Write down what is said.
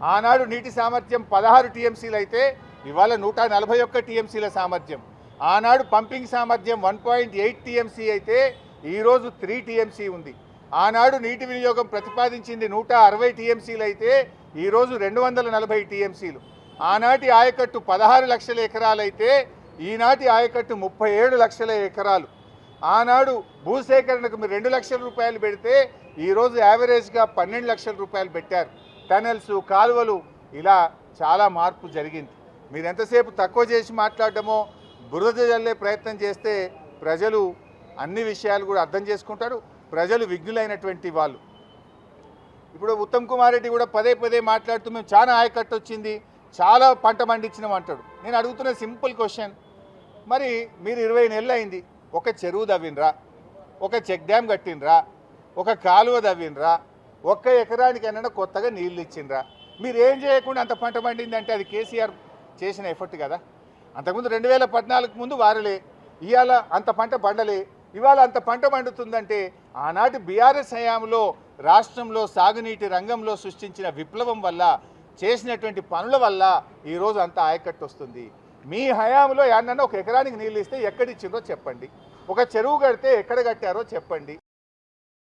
ఆనాడు నీటి సామర్థ్యం పదహారు టీఎంసీలు అయితే ఇవాళ నూట నలభై ఒక్క టీఎంసీల సామర్థ్యం. ఆనాడు పంపింగ్ సామర్థ్యం వన్ పాయింట్ ఎయిట్ టీఎంసీ అయితే ఈరోజు త్రీ టీఎంసీ ఉంది. ఆనాడు నీటి వినియోగం ప్రతిపాదించింది నూట అరవై టీఎంసీలు అయితే ఈరోజు రెండు వందల నలభై టీఎంసీలు. ఆనాటి ఆయకట్టు పదహారు లక్షల ఎకరాలైతే ఈనాటి ఆయకట్టు ముప్పై ఏడు లక్షల ఎకరాలు. ఆనాడు భూసేకరణకు మీరు రెండు లక్షల రూపాయలు పెడితే ఈరోజు యావరేజ్గా పన్నెండు లక్షల రూపాయలు పెట్టారు. టనెల్స్ కాలువలు ఇలా చాలా మార్పు జరిగింది. మీరు ఎంతసేపు తక్కువ చేసి మాట్లాడటమో బురద జల్లే ప్రయత్నం చేస్తే ప్రజలు అన్ని విషయాలు కూడా అర్థం చేసుకుంటారు. ప్రజలు విఘ్నులైనటువంటి వాళ్ళు. ఇప్పుడు ఉత్తమ్ కుమార్ రెడ్డి కూడా పదే పదే మాట్లాడుతూ మేము చాలా ఆయకట్టు వచ్చింది చాలా పంట పండించినాం అంటాడు. నేను అడుగుతున్న సింపుల్ క్వశ్చన్. మరి మీరు ఇరవై నెలలు అయింది ఒక చెరువు దవ్వినరా ఒక చెక్ డ్యామ్ కట్టినరా ఒక కాలువ దవ్వినరా ఒక్క ఎకరానికైనా కొత్తగా నీళ్ళు ఇచ్చిండ్రా. మీరు ఏం చేయకుండా అంత పంట పండిందంటే అది కేసీఆర్ చేసిన ఎఫర్ట్ కదా. అంతకుముందు రెండు వేల పద్నాలుగు ముందు వారలే. ఇవాళ అంత పంట పండలే. ఇవాళ అంత పంట పండుతుందంటే ఆనాటి బీఆర్ఎస్ హయాంలో రాష్ట్రంలో సాగునీటి రంగంలో సృష్టించిన విప్లవం వల్ల చేసినటువంటి పనుల వల్ల ఈరోజు అంత ఆయకట్టు వస్తుంది. మీ హయాంలో ఏమన్నా ఒక ఎకరానికి నీళ్ళు ఇస్తే ఎక్కడిచ్చిందో చెప్పండి. ఒక చెరువు కడితే ఎక్కడ కట్టారో చెప్పండి.